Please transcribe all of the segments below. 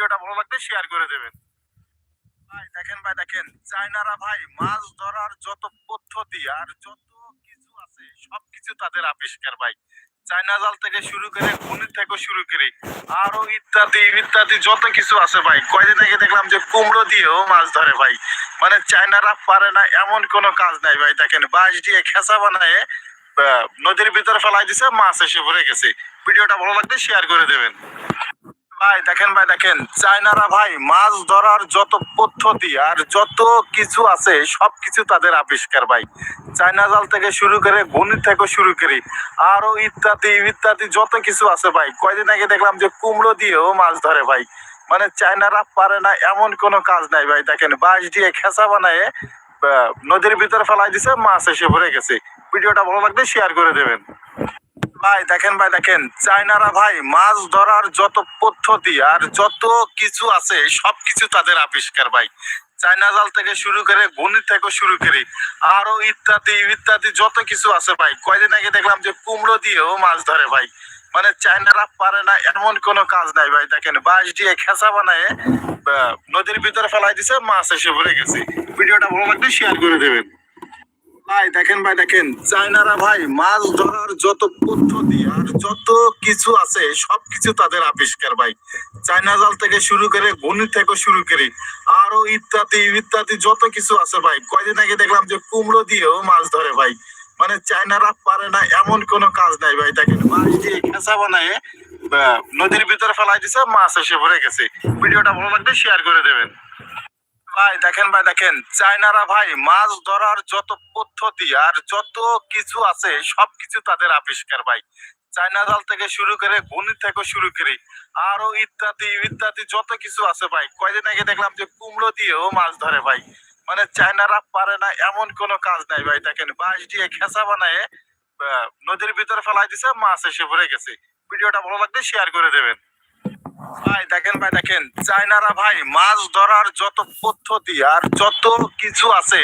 ভিডিওটা ভালো লাগলে শেয়ার করে দেবেন। ভাই, দেখেন ভাই, দেখেন, চায়নারা ভাই মাছ ধরার যত পদ্ধতি আর যত কিছু আছে, সবকিছু তাদের আবিষ্কার ভাই। জাল থেকে শুরু করে থেকে শুরু করে আরও ইত্যাদি ইত্যাদি যত কিছু আছে ভাই। কয়দিন আগে দেখলাম যে কুমড়ো দিয়েও মাছ ধরে ভাই। মানে চায়নারা পারে না, এমন কোনো কাজ নাই ভাই। দেখেন, বাঁশ দিয়ে খেসা বানায় নদীর ভিতরে ফেলাই দিছে, মাছ এসে ভরে গেছে। ভিডিওটা ভালো লাগলে শেয়ার করে দেবেন। ভাই, দেখেন ভাই, দেখেন। চায়নারা ভাই, মাছ ধরার যত পদ্ধতি আর যত কিছু আছে, সবকিছু তাদের আবিষ্কার ভাই। চায়না জাল থেকে শুরু করে ঘুনি থেকে শুরু করে আরও ইত্যাদি ইত্যাদি যত কিছু আছে ভাই। কয়দিন আগে দেখলাম যে কুমড়ো দিয়েও মাছ ধরে ভাই। মানে চায়নারা পারে না এমন কোনো কাজ নাই ভাই। দেখেন, বাঁশ দিয়ে খেসা বানায় নদীর ভিতরে ফেলাই দিছে, মাছ এসে ভরে গেছে। ভিডিওটা ভালো লাগলে শেয়ার করে দেবেন। ভাই, দেখেন ভাই, দেখেন। চায়নারা ভাই, মাছ ধরার যত পদ্ধতি আর যত কিছু আছে সবকিছু তাদের আবিষ্কার ভাই। চায়না জাল থেকে শুরু করে ঘুনি থেকে শুরু করে আরও ইত্যাদি ইত্যাদি যত কিছু আছে ভাই। কয়দিন আগে দেখলাম যে কুমড়ো দিয়েও মাছ ধরে ভাই। মানে চায়নারা পারে না, এমন কোনো কাজ নাই ভাই। দেখেন, বাঁশ দিয়ে খেসা বানায় নদীর ভিতরে ফেলাই দিছে, মাছ এসে ভরে গেছে। ভিডিওটা ভালো লাগলে শেয়ার করে দেবেন। ভাই, দেখেন ভাই, দেখেন। চায়নারা ভাই, মাছ ধরার যত পদ্ধতি আর যত কিছু আছে, সবকিছু তাদের আবিষ্কার ভাই। চায়না জাল থেকে শুরু করে ঘুনি থেকে শুরু করে আরও ইত্যাদি ইত্যাদি যত কিছু আছে ভাই। কয়দিন আগে দেখলাম যে কুমড়ো দিয়েও মাছ ধরে ভাই। মানে চায়নারা পারে না, এমন কোনো কাজ নাই ভাই। দেখেন, মাছ দিয়ে খেসা বানায় নদীর ভিতরে ফেলাই দিছে, মাছ এসে ভরে গেছে। ভিডিওটা ভালো লাগলে শেয়ার করে দেবেন। ভাই, দেখেন ভাই, দেখেন। চায়নারা ভাই, মাছ ধরার যত পদ্ধতি আর যত কিছু আছে, সবকিছু তাদের আবিষ্কার ভাই। চায়না জাল থেকে শুরু করে ঘুনি থেকে শুরু করে আরও ইত্যাদি ইত্যাদি যত কিছু আছে ভাই। কয়দিন আগে দেখলাম যে কুমড়ো দিয়েও মাছ ধরে ভাই। মানে চায়নারা পারে না, এমন কোনো কাজ নাই ভাই। দেখেন, বাঁশ দিয়ে খেসা বানায় নদীর ভিতরে ফেলাই দিছে, মাছ এসে ভরে গেছে। ভিডিওটা ভালো লাগলে শেয়ার করে দেবেন। ভাই, দেখেন ভাই দেখেন। ভাই, মাছ ধরার যত পদ্ধতি আর যত কিছু আছে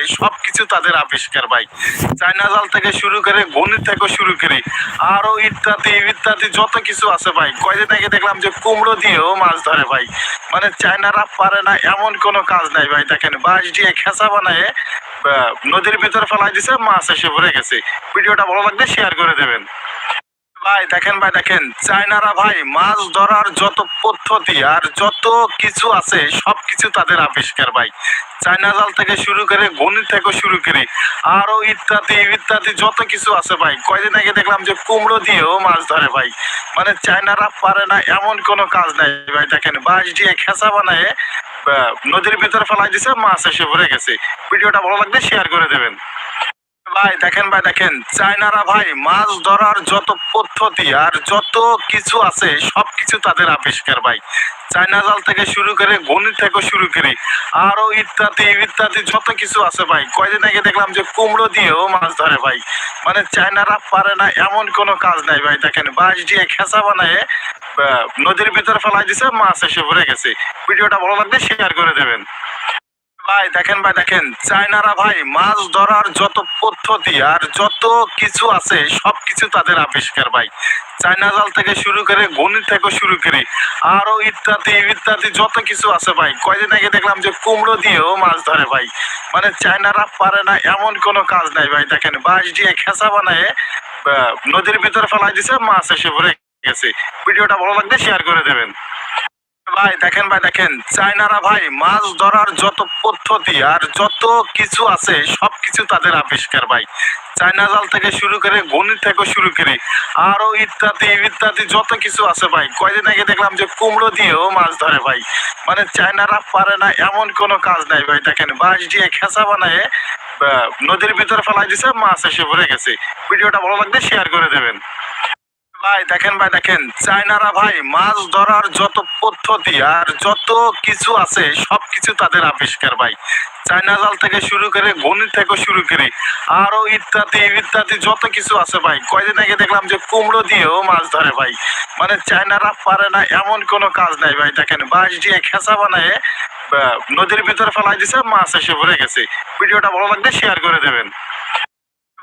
তাদের আবিষ্কার ভাই। জাল থেকে শুরু করে ঘুনি থেকে শুরু করে আরও ইত্যাদি ইত্যাদি যত কিছু আছে ভাই। আগে দেখলাম যে কুমড়ো দিয়েও মাছ ধরে ভাই। মানে চায়নারা পারে না, এমন কোনো কাজ নাই ভাই। দেখেন, বাঁশ দিয়ে খেঁচা বানায় নদীর ভিতরে ফেলাই দিছে, মাছ এসে ভরে গেছে। ভিডিওটা ভালো লাগলে শেয়ার করে দেবেন। ভাই, দেখেন ভাই, দেখেন। চায়নারা ভাই, মাছ ধরার যত পদ্ধতি আর যত কিছু আছে, সবকিছু তাদের আবিষ্কার ভাই। চায়না জাল থেকে শুরু করে ঘুনি থেকে শুরু করে আরও ইত্যাদি ইত্যাদি যত কিছু আছে ভাই। কয়দিন আগে দেখলাম যে কুমড়ো দিয়েও মাছ ধরে ভাই। মানে চায়নারা পারে না, এমন কোনো কাজ নাই ভাই, দেখেন। বাঁশ দিয়ে খেঁচা বানায় নদীর ভিতরে ফেলাই দিছে, মাছ এসে ভরে গেছে। ভিডিওটা ভালো লাগলে শেয়ার করে দেবেন। ভাই, দেখেন ভাই, দেখেন। চায়নারা ভাই, মাছ ধরার যত পদ্ধতি আর যত কিছু আছে, সবকিছু তাদের আবিষ্কার ভাই। চায়না জাল থেকে শুরু করে ঘুনি থেকে শুরু করে আরও ইত্যাদি ইত্যাদি যত কিছু আছে ভাই। কয়দিন আগে দেখলাম যে কুমড়ো দিয়েও মাছ ধরে ভাই। মানে চায়নারা পারে না, এমন কোনো কাজ নাই ভাই। দেখেন, বাঁশ দিয়ে খেঁচা বানায় নদীর ভিতরে ফেলাই দিছে, মাছ এসে ভরে গেছে। ভিডিওটা ভালো লাগলে শেয়ার করে দেবেন। ভাই, দেখেন ভাই, দেখেন। চায়নারা ভাই, মাছ ধরার যত পদ্ধতি আর যত কিছু আছে, সবকিছু তাদের আবিষ্কার ভাই। চায়না জাল থেকে শুরু করে ঘুনি থেকে শুরু করে আরও ইত্যাদি ইত্যাদি যত কিছু আছে ভাই। কয়দিন আগে দেখলাম যে কুমড়ো দিয়েও মাছ ধরে ভাই। মানে চায়নারা পারে না, এমন কোনো কাজ নাই ভাই। দেখেন, বাঁশ দিয়ে খেসা বানায় নদীর ভিতরে ফেলাই দিছে, মাছ এসে ভরে গেছে। ভিডিওটা ভালো লাগলে শেয়ার করে দেবেন। ভাই, দেখেন ভাই, দেখেন। চায়নারা ভাই, মাছ ধরার যত পদ্ধতি আর যত কিছু আছে, সবকিছু তাদের আবিষ্কার ভাই। চায়না জাল থেকে শুরু করে ঘুনি থেকে শুরু করে, আরও ইত্যাদি ইত্যাদি যত কিছু আছে ভাই। কয়দিন আগে দেখলাম যে কুমড়ো দিয়েও মাছ ধরে ভাই। মানে চায়নারা পারে না, এমন কোনো কাজ নাই ভাই। দেখেন, বাঁশ দিয়ে খেঁচা বানায় নদীর ভিতরে ফেলাই দিছে, মাছ এসে ভরে গেছে। ভিডিওটা ভালো লাগলে শেয়ার করে দেবেন। ভাই, দেখেন ভাই, দেখেন। চায়নারা ভাই, মাছ ধরার যত পদ্ধতি আর যত কিছু আছে, সবকিছু তাদের আবিষ্কার ভাই। চায়না জাল থেকে শুরু করে ঘুনি থেকে শুরু করে আরও ইত্যাদি ইত্যাদি যত কিছু আছে ভাই। কয়দিন আগে দেখলাম যে কুমড়ো দিয়েও মাছ ধরে ভাই। মানে চায়নারা পারে না, এমন কোনো কাজ নাই ভাই। দেখেন, বাঁশ দিয়ে খেঁচা বানায় নদীর ভিতরে ফেলাই দিছে, মাছ এসে ভরে গেছে। ভিডিওটা ভালো লাগলে শেয়ার করে দেবেন।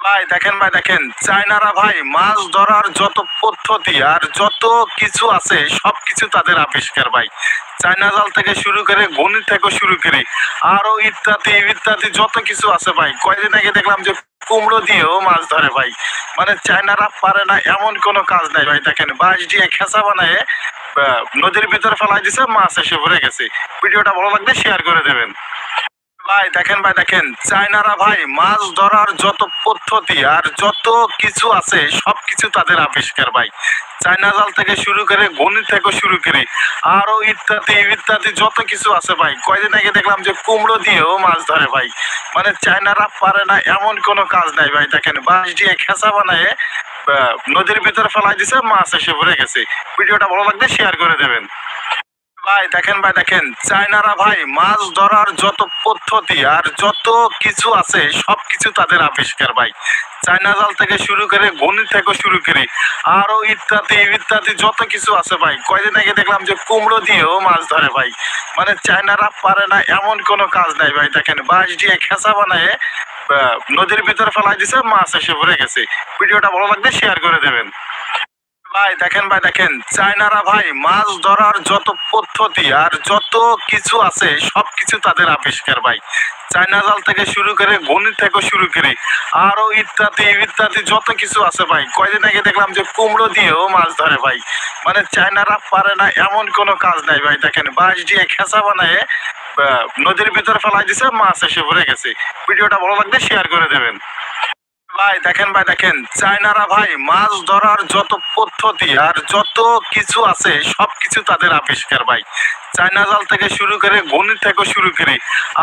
ভাই, দেখেন ভাই, দেখেন। চায়নারা ভাই, মাছ ধরার যত পদ্ধতি আর যত কিছু আছে সব কিছু তাদের আবিষ্কার ভাই। চায়না জাল থেকে শুরু করে গণি থেকে শুরু করে আরও ইত্যাদি ইত্যাদি যত কিছু আছে ভাই। কয়দিন আগে দেখলাম যে কুমড়ো দিয়েও মাছ ধরে ভাই। মানে চায়নারা পারে না এমন কোনো কাজ নাই ভাই, দেখেন। বাঁশ দিয়ে খেঁচা বানায় নদীর ভিতরে ফেলাই দিছে, মাছ এসে ভরে গেছে। ভিডিওটা ভালো লাগলে শেয়ার করে দেবেন। ভাই, দেখেন ভাই, দেখেন। চায়নারা ভাই, মাছ ধরার যত পদ্ধতি আর যত কিছু আছে সব কিছু তাদের আবিষ্কার ভাই। চায়না জাল থেকে শুরু করে গণি থেকে শুরু করে, আরও ইত্যাদি ইত্যাদি যত কিছু আছে ভাই। কয়দিন আগে দেখলাম যে কুমড়ো দিয়েও মাছ ধরে ভাই। মানে চায়নারা পারে না, এমন কোনো কাজ নাই ভাই, দেখেন। বাঁশ দিয়ে খেঁচা বানায় নদীর ভিতরে ফেলাই দিছে, মাছ এসে ভরে গেছে। ভিডিওটা ভালো লাগলে শেয়ার করে দেবেন। ভাই, দেখেন ভাই, দেখেন। চায়নারা ভাই, মাছ ধরার যত পদ্ধতি আর যত কিছু আছে সব কিছু তাদের আবিষ্কার ভাই। চায়না জাল থেকে শুরু করে গণি থেকে শুরু করে আরও ইত্যাদি ইত্যাদি যত কিছু আছে ভাই। কয়দিন আগে দেখলাম যে কুমড়ো দিয়েও মাছ ধরে ভাই। মানে চায়নারা পারে না, এমন কোনো কাজ নাই ভাই। দেখেন, বাঁশ দিয়ে খেঁচা বানায় নদীর ভিতরে ফেলাই দিছে, মাছ এসে ভরে গেছে। ভিডিওটা ভালো লাগলে শেয়ার করে দেবেন। ভাই, দেখেন ভাই, দেখেন। চায়নারা ভাই, মাছ ধরার যত পদ্ধতি আর যত কিছু আছে সব কিছু তাদের আবিষ্কার ভাই। চায়না জাল থেকে শুরু করে গণি থেকে শুরু করে, আরও ইত্যাদি ইত্যাদি যত কিছু আছে ভাই। কয়দিন আগে দেখলাম যে কুমড়ো দিয়েও মাছ ধরে ভাই। মানে চায়নারা পারে না, এমন কোনো কাজ নাই ভাই। দেখেন, বাঁশ দিয়ে খেঁচা বানায় নদীর ভিতরে ফেলাই দিছে, মাছ এসে ভরে গেছে। ভিডিওটা ভালো লাগলে শেয়ার করে দেবেন। ভাই, দেখেন ভাই, দেখেন। চায়নারা ভাই, মাছ ধরার যত পদ্ধতি আর যত কিছু আছে সব কিছু তাদের আবিষ্কার ভাই। চায়না জাল থেকে শুরু করে গণি থেকে শুরু করে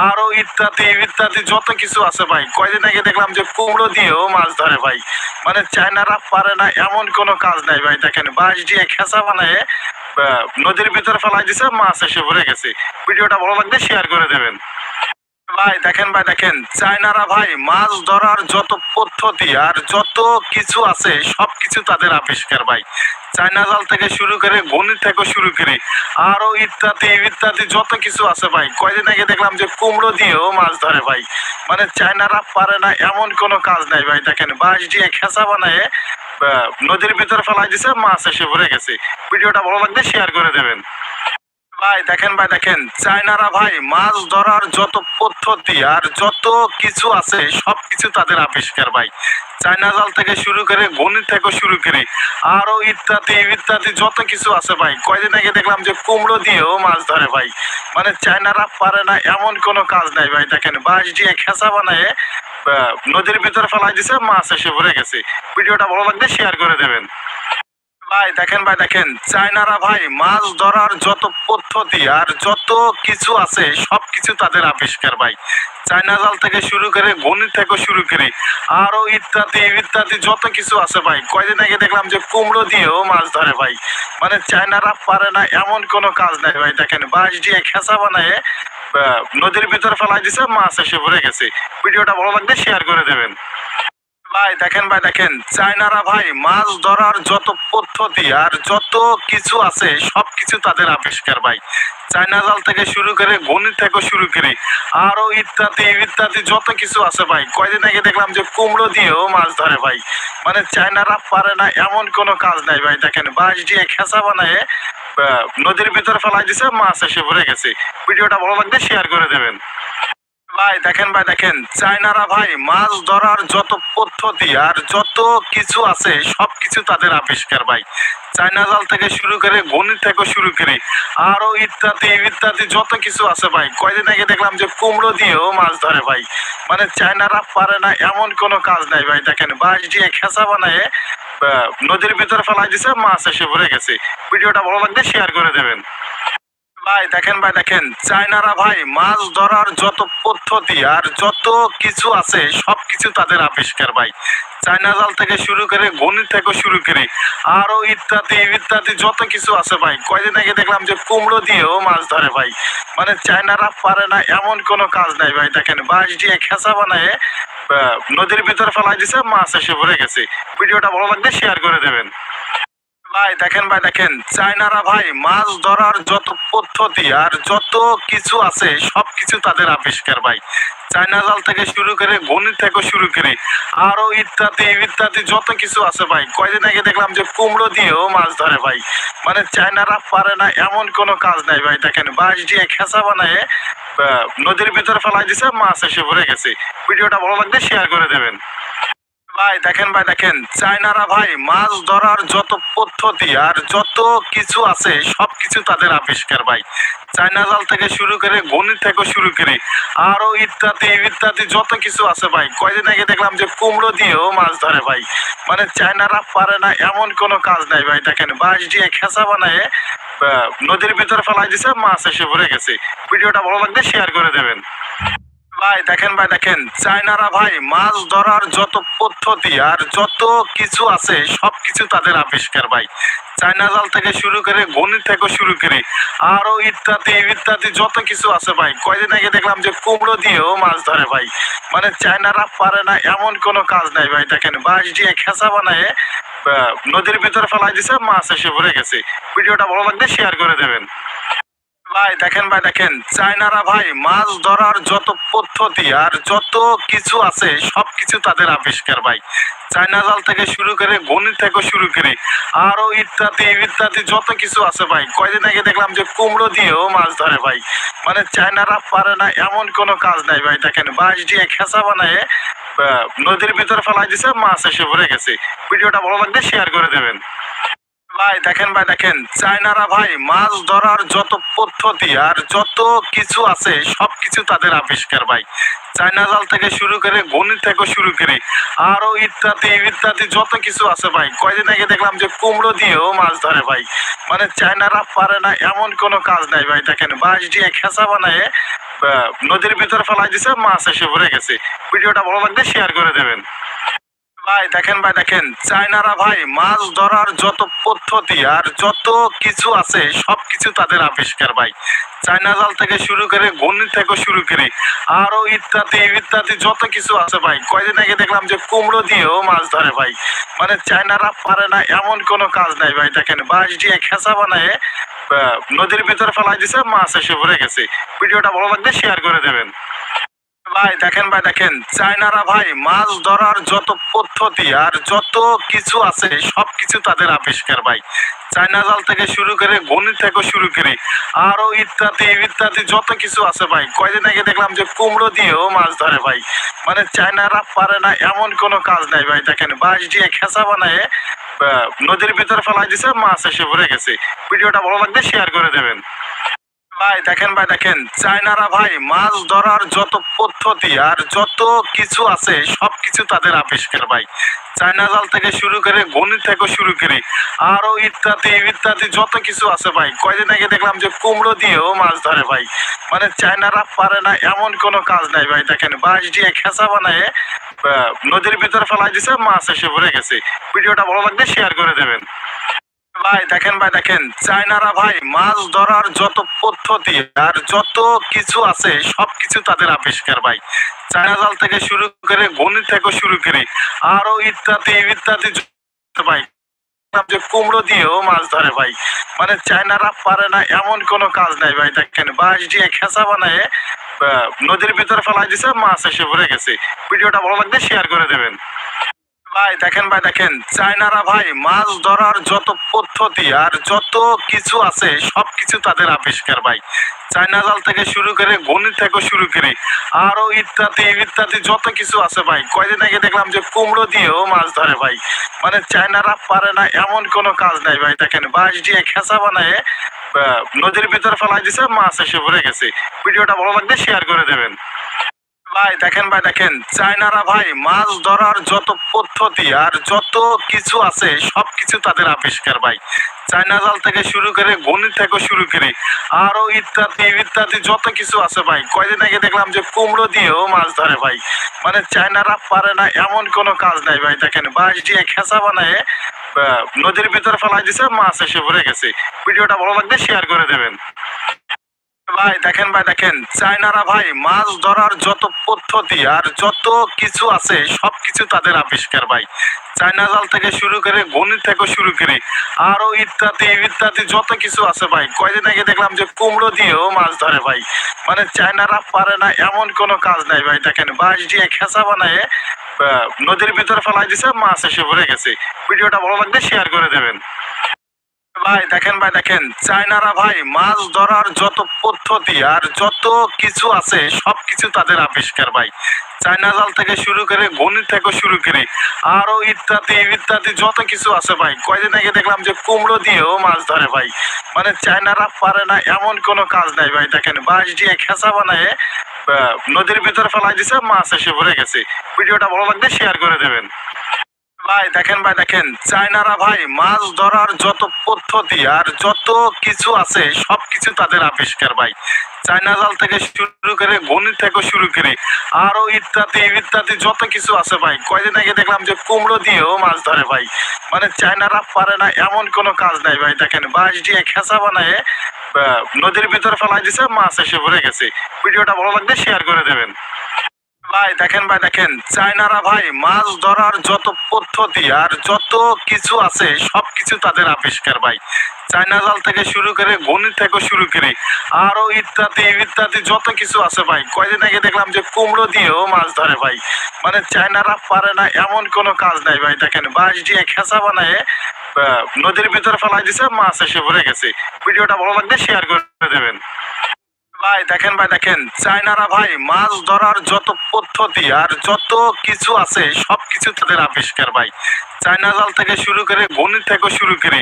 আরও ইত্যাদি ইত্যাদি যত কিছু আছে ভাই। কয়দিন আগে দেখলাম যে কুমড়ো দিয়েও মাছ ধরে ভাই। মানে চায়নারা পারে না, এমন কোনো কাজ নাই ভাই। দেখেন, বাঁশ দিয়ে খেঁচা বানায় নদীর ভিতরে ফেলাই দিছে, মাছ এসে ভরে গেছে। ভিডিওটা ভালো লাগলে শেয়ার করে দেবেন। ভাই, দেখেন ভাই, দেখেন। চায়নারা ভাই, মাছ ধরার যত পদ্ধতি আর যত কিছু আছে সব কিছু তাদের আবিষ্কার ভাই। চায়না জাল থেকে শুরু করে গণি থেকে শুরু করে আরও ইত্যাদি ইত্যাদি যত কিছু আছে ভাই। কয়দিন আগে দেখলাম যে কুমড়ো দিয়েও মাছ ধরে ভাই। মানে চায়নারা পারে না, এমন কোনো কাজ নাই ভাই। দেখেন, বাঁশ দিয়ে খেঁচা বানায় নদীর ভিতরে ফেলাই দিছে, মাছ এসে ভরে গেছে। ভিডিওটা ভালো লাগলে শেয়ার করে দেবেন। ভাই, দেখেন ভাই, দেখেন। চায়নারা ভাই, মাছ ধরার যত পদ্ধতি আর যত কিছু আছে সব কিছু তাদের আবিষ্কার ভাই। চায়না জাল থেকে শুরু করে গণি থেকে শুরু করে আরও ইত্যাদি ইত্যাদি যত কিছু আছে ভাই। কয়দিন আগে দেখলাম যে কুমড়ো দিয়েও মাছ ধরে ভাই। মানে চায়নারা পারে না, এমন কোনো কাজ নাই ভাই। দেখেন, বাঁশ দিয়ে খেসা বানায় নদীর ভিতরে ফেলাই দিছে, মাছ এসে ভরে গেছে। ভিডিওটা ভালো লাগলে শেয়ার করে দেবেন। ভাই, দেখেন ভাই, দেখেন। চায়নারা ভাই, মাছ ধরার যত পদ্ধতি আর যত কিছু আছে সব কিছু তাদের আবিষ্কার ভাই। চায়না জাল থেকে শুরু করে গণি থেকে শুরু করে আরও ইত্যাদি ইত্যাদি যত কিছু আছে ভাই। কয়দিন আগে দেখলাম যে কুমড়ো দিয়েও মাছ ধরে ভাই। মানে চায়নারা পারে না, এমন কোনো কাজ নাই ভাই। দেখেন, বাঁশ দিয়ে খেঁচা বানায় নদীর ভিতরে ফেলাই দিছে, মাছ এসে ভরে গেছে। ভিডিওটা ভালো লাগলে শেয়ার করে দেবেন। ভাই, দেখেন ভাই, দেখেন। চায়নারা ভাই, মাছ ধরার যত পদ্ধতি আর যত কিছু আছে সব কিছু তাদের আবিষ্কার ভাই। চায়না জাল থেকে শুরু করে গণি থেকে শুরু করে আরও ইত্যাদি ইত্যাদি যত কিছু আছে ভাই। কয়দিন আগে দেখলাম যে কুমড়ো দিয়েও মাছ ধরে ভাই। মানে চায়নারা পারে না, এমন কোনো কাজ নাই ভাই। দেখেন, বাঁশ দিয়ে খেঁচা বানায় নদীর ভিতরে ফেলাই দিছে, মাছ এসে ভরে গেছে। ভিডিওটা ভালো লাগলে শেয়ার করে দেবেন। ভাই, দেখেন ভাই, দেখেন। চায়নারা ভাই, মাছ ধরার যত পদ্ধতি আর যত কিছু আছে সব কিছু তাদের আবিষ্কার ভাই। চায়না জাল থেকে শুরু করে গণি থেকে শুরু করে আরও ইত্যাদি ইত্যাদি যত কিছু আছে ভাই। কয়দিন আগে দেখলাম যে কুমড়ো দিয়েও মাছ ধরে ভাই। মানে চায়নারা পারে না, এমন কোনো কাজ নাই ভাই। দেখেন, বাঁশ দিয়ে খেঁচা বানায় নদীর ভিতরে ফেলাই দিছে, মাছ এসে ভরে গেছে। ভিডিওটা ভালো লাগলে শেয়ার করে দেবেন। ভাই, দেখেন ভাই, দেখেন। চায়নারা ভাই, মাছ ধরার যত পদ্ধতি আর যত কিছু আছে সব কিছু তাদের আবিষ্কার ভাই। চায়না জাল থেকে শুরু করে গণি থেকে শুরু করে, আরও ইত্যাদি ইত্যাদি যত কিছু আছে ভাই। কয়দিন আগে দেখলাম যে কুমড়ো দিয়েও মাছ ধরে ভাই। মানে চায়নারা পারে না, এমন কোনো কাজ নাই ভাই। দেখেন, বাঁশ দিয়ে খেঁচা বানায় নদীর ভিতরে ফেলাই দিছে, মাছ এসে ভরে গেছে। ভিডিওটা ভালো লাগলে শেয়ার করে দেবেন। ভাই, দেখেন ভাই, দেখেন। চায়নারা ভাই, মাছ ধরার যত পদ্ধতি আর যত কিছু আছে, সবকিছু তাদের আবিষ্কার ভাই। চায়না জাল থেকে শুরু করে গণিত থেকে শুরু করে, আরও ইত্যাদি ইত্যাদি যত কিছু আছে ভাই। কয়দিন আগে দেখলাম যে কুমড়ো দিয়েও মাছ ধরে ভাই। মানে চায়নারা পারে না, এমন কোনো কাজ নাই ভাই। দেখেন, বাঁশ দিয়ে খেঁচা বানায় নদীর ভিতরে ফেলাই দিছে, মাছ এসে ভরে গেছে। ভিডিওটা ভালো লাগলে শেয়ার করে দেবেন। ভাই, দেখেন ভাই, দেখেন। চায়নারা ভাই, মাছ ধরার যত পদ্ধতি আর যত কিছু আছে, সবকিছু তাদের আবিষ্কার ভাই। চায়না জাল থেকে শুরু করে গণিত থেকে শুরু করে আরও ইত্যাদি ইত্যাদি যত কিছু আছে ভাই। কয়দিন আগে দেখলাম যে কুমড়ো দিয়েও মাছ ধরে ভাই। মানে চায়নারা পারে না, এমন কোনো কাজ নাই ভাই। দেখেন, বাঁশ দিয়ে খেঁচা বানায় নদীর ভিতরে ফেলাই দিছে, মাছ এসে ভরে গেছে। ভিডিওটা ভালো লাগলে শেয়ার করে দেবেন। ভাই, দেখেন ভাই, দেখেন। চায়নারা ভাই, মাছ ধরার যত পদ্ধতি আর যত কিছু আছে, সবকিছু তাদের আবিষ্কার ভাই। চায়না জাল থেকে শুরু করে, গণিত থেকে শুরু করে, আরও ইত্যাদি ইত্যাদি যত কিছু আছে ভাই। কয়দিন আগে দেখলাম যে কুমড়ো দিয়েও মাছ ধরে ভাই। মানে চায়নারা পারে না, এমন কোনো কাজ নাই ভাই। দেখেন, বাঁশ দিয়ে খেঁচা বানায় নদীর ভিতরে ফেলাই দিছে, মাছ এসে ভরে গেছে। ভিডিওটা ভালো লাগলে শেয়ার করে দেবেন। ভাই, দেখেন ভাই, দেখেন। চায়নারা ভাই, মাছ ধরার যত পদ্ধতি আর যত কিছু আছে, সবকিছু তাদের আবিষ্কার ভাই। চায়না জাল থেকে শুরু করে গণিত থেকে শুরু করে আরও ইত্যাদি ইত্যাদি যত কিছু আছে ভাই। কয়দিন আগে দেখলাম যে কুমড়ো দিয়েও মাছ ধরে ভাই। মানে চায়নারা পারে না, এমন কোনো কাজ নাই ভাই। দেখেন, বাঁশ দিয়ে খেসা বানায় নদীর ভিতরে ফেলাই দিছে, মাছ এসে ভরে গেছে। ভিডিওটা ভালো লাগলে শেয়ার করে দেবেন। ভাই, দেখেন ভাই, দেখেন। চায়নারা ভাই, মাছ ধরার যত পদ্ধতি আর যত কিছু আছে, সবকিছু তাদের আবিষ্কার ভাই। চায়না জাল থেকে শুরু করে গণিত থেকে শুরু করে আরও ইত্যাদি ইত্যাদি যত কিছু আছে ভাই। কয়দিন আগে দেখলাম যে কুমড়ো দিয়েও মাছ ধরে ভাই। মানে চায়নারা পারে না, এমন কোনো কাজ নাই ভাই। দেখেন, বাঁশ দিয়ে খেঁচা বানায় নদীর ভিতরে ফেলাই দিছে, মাছ এসে ভরে গেছে। ভিডিওটা ভালো লাগলে শেয়ার করে দেবেন। ভাই, দেখেন ভাই, দেখেন। চায়নারা ভাই, মাছ ধরার যত পদ্ধতি আর যত কিছু আছে, সবকিছু তাদের আবিষ্কার ভাই। চায়না জাল থেকে শুরু করে গণিত থেকে শুরু করে আরও ইত্যাদি ইত্যাদি যত কিছু আছে ভাই। কয়দিন আগে দেখলাম যে কুমড়ো দিয়েও মাছ ধরে ভাই। মানে চায়নারা পারে না, এমন কোনো কাজ নাই ভাই। দেখেন, বাঁশ দিয়ে খেঁচা বানায় নদীর ভিতরে ফেলাই দিছে, মাছ এসে ভরে গেছে। ভিডিওটা ভালো লাগলে শেয়ার করে দেবেন। ভাই, দেখেন ভাই, দেখেন। চায়নারা ভাই, মাছ ধরার যত পদ্ধতি আর যত কিছু আছে, সবকিছু তাদের আবিষ্কার ভাই। চায়না জাল থেকে শুরু করে গণিত থেকে শুরু করে আরও ইত্যাদি ইত্যাদি যত কিছু আছে ভাই। কয়দিন আগে দেখলাম যে কুমড়ো দিয়েও মাছ ধরে ভাই। মানে চায়নারা পারে না, এমন কোনো কাজ নাই ভাই। দেখেন, বাঁশ দিয়ে খেঁচা বানায় নদীর ভিতরে ফেলাই দিছে, মাছ এসে ভরে গেছে। ভিডিওটা ভালো লাগলে শেয়ার করে দেবেন। ভাই, দেখেন ভাই, দেখেন। চায়নারা ভাই, মাছ ধরার যত পদ্ধতি আর যত কিছু আছে, সবকিছু তাদের আবিষ্কার ভাই। চায়না জাল থেকে শুরু করে গণিত থেকে শুরু করে, আরও ইত্যাদি ইত্যাদি যত কিছু আছে ভাই। কয়দিন আগে দেখলাম যে কুমড়ো দিয়েও মাছ ধরে ভাই। মানে চায়নারা পারে না, এমন কোনো কাজ নাই ভাই। দেখেন, বাঁশ দিয়ে খেঁচা বানায় নদীর ভিতরে ফেলাই দিছে, মাছ এসে ভরে গেছে। ভিডিওটা ভালো লাগলে শেয়ার করে দেবেন। ভাই, দেখেন ভাই, দেখেন। চায়নারা ভাই, মাছ ধরার যত পদ্ধতি আর যত কিছু আছে তাদের আবিষ্কার ভাই। চায়না জাল থেকে শুরু করে গণিত থেকে শুরু করে আরও ইত্যাদি ইত্যাদি ভাই যে কুমড়ো দিয়েও মাছ ধরে ভাই। মানে চায়নারা পারে না, এমন কোনো কাজ নাই ভাই, দেখেন। বাঁশ দিয়ে খেঁচা বানায় নদীর ভিতরে ফেলাই দিছে, মাছ এসে ভরে গেছে। ভিডিওটা ভালো লাগলে শেয়ার করে দেবেন। ভাই, দেখেন ভাই, দেখেন। চায়নারা ভাই, মাছ ধরার যত পদ্ধতি আর যত কিছু আছে, সবকিছু তাদের আবিষ্কার ভাই। চায়না জাল থেকে শুরু করে গণিত থেকে শুরু করে আরও ইত্যাদি ইত্যাদি যত কিছু আছে ভাই। কয়দিন আগে দেখলাম যে কুমড়ো দিয়েও মাছ ধরে ভাই। মানে চায়নারা পারে না, এমন কোনো কাজ নাই ভাই। দেখেন, বাঁশ দিয়ে খেঁচা বানায় নদীর ভিতরে ফেলাই দিছে, মাছ এসে ভরে গেছে। ভিডিওটা ভালো লাগলে শেয়ার করে দেবেন। ভাই, দেখেন ভাই, দেখেন। চায়নারা ভাই, মাছ ধরার যত পদ্ধতি আর যত কিছু আছে, সবকিছু তাদের আবিষ্কার ভাই। চায়না জাল থেকে শুরু করে গণিত থেকে শুরু করে, আরও ইত্যাদি ইত্যাদি যত কিছু আছে ভাই। কয়দিন আগে দেখলাম যে কুমড়ো দিয়েও মাছ ধরে ভাই। মানে চায়নারা পারে না, এমন কোনো কাজ নাই ভাই। দেখেন, বাঁশ দিয়ে খেঁচা বানায় নদীর ভিতরে ফেলাই দিছে, মাছ এসে ভরে গেছে। ভিডিওটা ভালো লাগলে শেয়ার করে দেবেন। ভাই, দেখেন ভাই, দেখেন। চায়নারা ভাই, মাছ ধরার যত পদ্ধতি আর যত কিছু আছে সব কিছু তাদের আবিষ্কার ভাই। চায়না জাল থেকে শুরু করে গণিত থেকে শুরু করে আরও ইত্যাদি ইত্যাদি যত কিছু আছে ভাই। কয়দিন আগে দেখলাম যে কুমড়ো দিয়েও মাছ ধরে ভাই। মানে চায়নারা পারে না, এমন কোনো কাজ নাই ভাই। দেখেন, বাঁশ দিয়ে খেসা বানায় নদীর ভিতরে ফেলাই দিছে, মাছ এসে ভরে গেছে। ভিডিওটা ভালো লাগলে শেয়ার করে দেবেন। ভাই, দেখেন ভাই, দেখেন। চায়নারা ভাই, মাছ ধরার যত পদ্ধতি আর যত কিছু আছে সব কিছু তাদের আবিষ্কার ভাই। চায়না জাল থেকে শুরু করে গণিত থেকে শুরু করে আরও ইত্যাদি ইত্যাদি যত কিছু আছে ভাই। কয়দিন আগে দেখলাম যে কুমড়ো দিয়েও মাছ ধরে ভাই। মানে চায়নারা পারে না, এমন কোনো কাজ নাই ভাই। দেখেন, বাঁশ দিয়ে খেঁচা বানায় নদীর ভিতরে ফেলাই দিছে, মাছ এসে ভরে গেছে। ভিডিওটা ভালো লাগলে শেয়ার করে দেবেন। ভাই, দেখেন ভাই, দেখেন। চায়নারা ভাই, মাছ ধরার যত পদ্ধতি আর যত কিছু আছে সব কিছু তাদের আবিষ্কার ভাই। চায়না জাল থেকে শুরু করে গণিত থেকে শুরু করে আরও ইত্যাদি ইত্যাদি যত কিছু আছে ভাই। কয়দিন আগে দেখলাম যে কুমড়ো দিয়েও মাছ ধরে ভাই। মানে চায়নারা পারে না, এমন কোনো কাজ নাই ভাই। দেখেন, বাঁশ দিয়ে খেঁচা বানায় নদীর ভিতরে ফেলাই দিছে, মাছ এসে ভরে গেছে। ভিডিওটা ভালো লাগলে শেয়ার করে দেবেন। ভাই, দেখেন ভাই, দেখেন। চায়নারা ভাই, মাছ ধরার যত পদ্ধতি আর যত কিছু আছে সব কিছু তাদের আবিষ্কার ভাই। চায়না জাল থেকে শুরু করে গণিত থেকে শুরু করে আরও ইত্যাদি ইত্যাদি যত কিছু আছে ভাই। কয়দিন আগে দেখলাম যে কুমড়ো দিয়েও মাছ ধরে ভাই। মানে চায়নারা পারে না, এমন কোনো কাজ নাই ভাই। দেখেন, বাঁশ দিয়ে খেঁচা বানায় নদীর ভিতরে ফেলাই দিছে, মাছ এসে ভরে গেছে। ভিডিওটা ভালো লাগলে শেয়ার করে দেবেন। ভাই, দেখেন ভাই, দেখেন। চায়নারা ভাই, মাছ ধরার যত পদ্ধতি আর যত কিছু আছে, সব কিছু তাদের আবিষ্কার ভাই। চায়না জাল থেকে শুরু করে গণিত থেকে শুরু করে,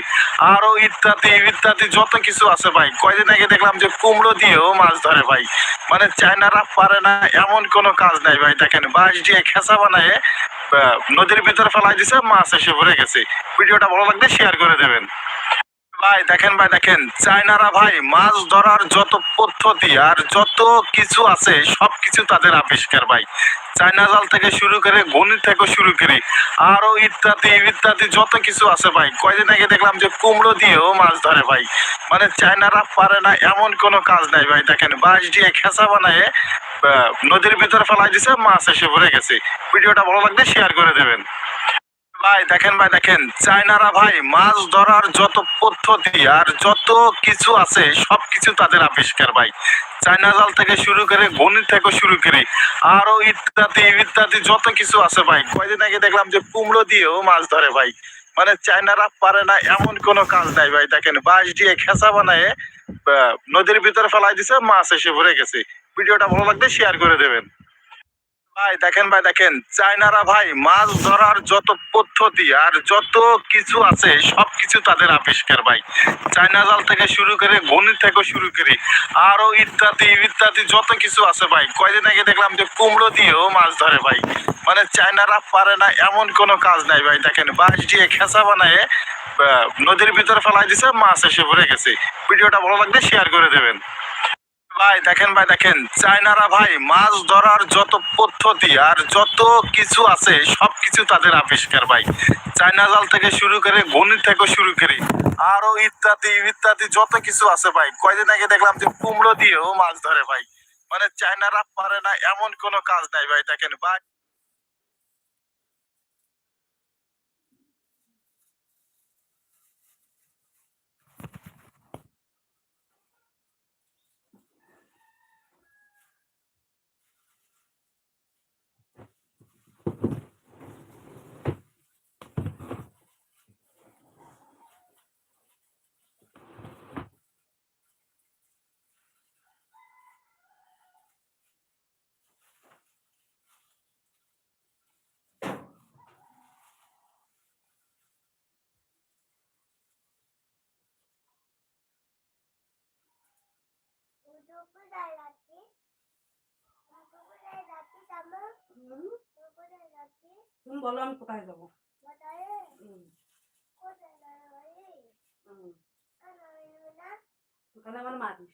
আরও ইত্যাদি ইত্যাদি যত কিছু আছে ভাই। কয়দিন আগে দেখলাম যে কুমড়ো দিয়েও মাছ ধরে ভাই। মানে চায়নারা পারে না, এমন কোনো কাজ নাই ভাই, দেখেন। বাঁশ দিয়ে খেসা বানায় নদীর ভিতরে ফেলাই দিছে, মাছ এসে ভরে গেছে। ভিডিওটা ভালো লাগলে শেয়ার করে দেবেন। ভাই, দেখেন ভাই, দেখেন। চায়নারা ভাই, মাছ ধরার যত পদ্ধতি আর যত কিছু আছে সব কিছু তাদের আবিষ্কার ভাই। চায়না জাল থেকে শুরু করে গণিত থেকে শুরু করে, আরও ইত্যাদি ইত্যাদি যত কিছু আছে ভাই। কয়দিন আগে দেখলাম যে কুমড়ো দিয়েও মাছ ধরে ভাই। মানে চায়নারা পারে না, এমন কোনো কাজ নাই ভাই। দেখেন, বাঁশ দিয়ে খেসা বানায় নদীর ভিতরে ফেলাই দিছে, মাছ এসে ভরে গেছে। ভিডিওটা ভালো লাগলে শেয়ার করে দেবেন। ভাই, দেখেন ভাই, দেখেন। চায়নারা ভাই, মাছ ধরার যত পদ্ধতি আর যত কিছু আছে সব কিছু তাদের আবিষ্কার ভাই। চায়না জাল থেকে শুরু করে গণিত থেকে শুরু করে আরও ইত্যাদি ইত্যাদি যত কিছু আছে ভাই। কয়দিন আগে দেখলাম যে কুমড়ো দিয়েও মাছ ধরে ভাই। মানে চায়নারা পারে না, এমন কোনো কাজ নাই ভাই। দেখেন, বাঁশ দিয়ে খেসা বানায় নদীর ভিতরে ফেলাই দিছে, মাছ এসে ভরে গেছে। ভিডিওটা ভালো লাগলে শেয়ার করে দেবেন। ভাই, দেখেন ভাই, দেখেন। চায়নারা ভাই, মাছ ধরার যত পদ্ধতি আর যত কিছু আছে সব কিছু তাদের আবিষ্কার ভাই। চায়না জাল থেকে শুরু করে গণিত থেকে শুরু করে ইত্যাদি ইত্যাদি যত কিছু আছে ভাই। কয়দিন আগে দেখলাম যে কুমড়ো দিয়েও মাছ ধরে ভাই। মানে চায়নারা পারে না, এমন কোনো কাজ নাই ভাই। দেখেন, বাঁশ দিয়ে খেঁচা বানায় নদীর ভিতরে ফেলাই দিছে, মাছ এসে ভরে গেছে। ভিডিওটা ভালো লাগলে শেয়ার করে দেবেন। ভাই, দেখেন ভাই, দেখেন। চায়নারা ভাই, মাছ ধরার যত পদ্ধতি আর যত কিছু আছে সব কিছু তাদের আবিষ্কার ভাই। চায়না জাল থেকে শুরু করে, গণিত থেকে শুরু করে, আরও ইত্যাদি ইত্যাদি যত কিছু আছে ভাই। কয়দিন আগে দেখলাম যে কুমড়ো দিয়েও মাছ ধরে ভাই। মানে চায়নারা পারে না, এমন কোনো কাজ নাই ভাই, দেখেন ভাই। তুমি বলো আমি কোথায় যাব? কোথায়? হুম, কোথায় কেন এলো না ওখানে আমার মারিস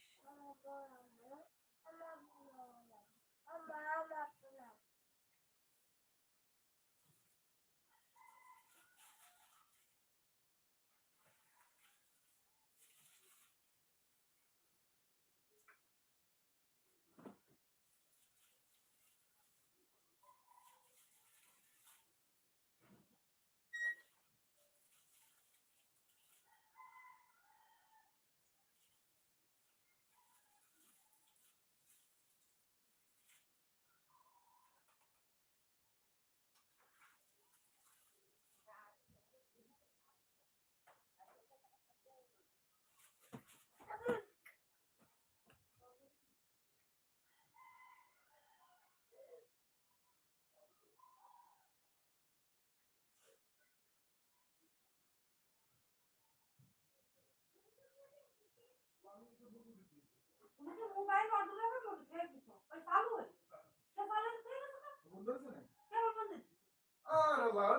যাও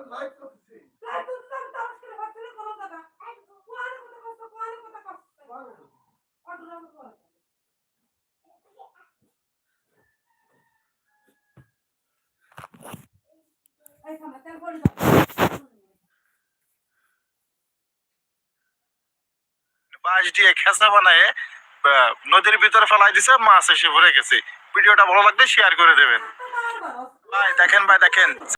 বাঁশ দিয়ে খেসা বানায় আহ, নদীর ভিতরে ফেলাই দিছে মাছ এসে ভরে গেছে। ভিডিওটা ভালো লাগলে শেয়ার করে দেবেন। ভাই দেখেন ভাই দেখেন।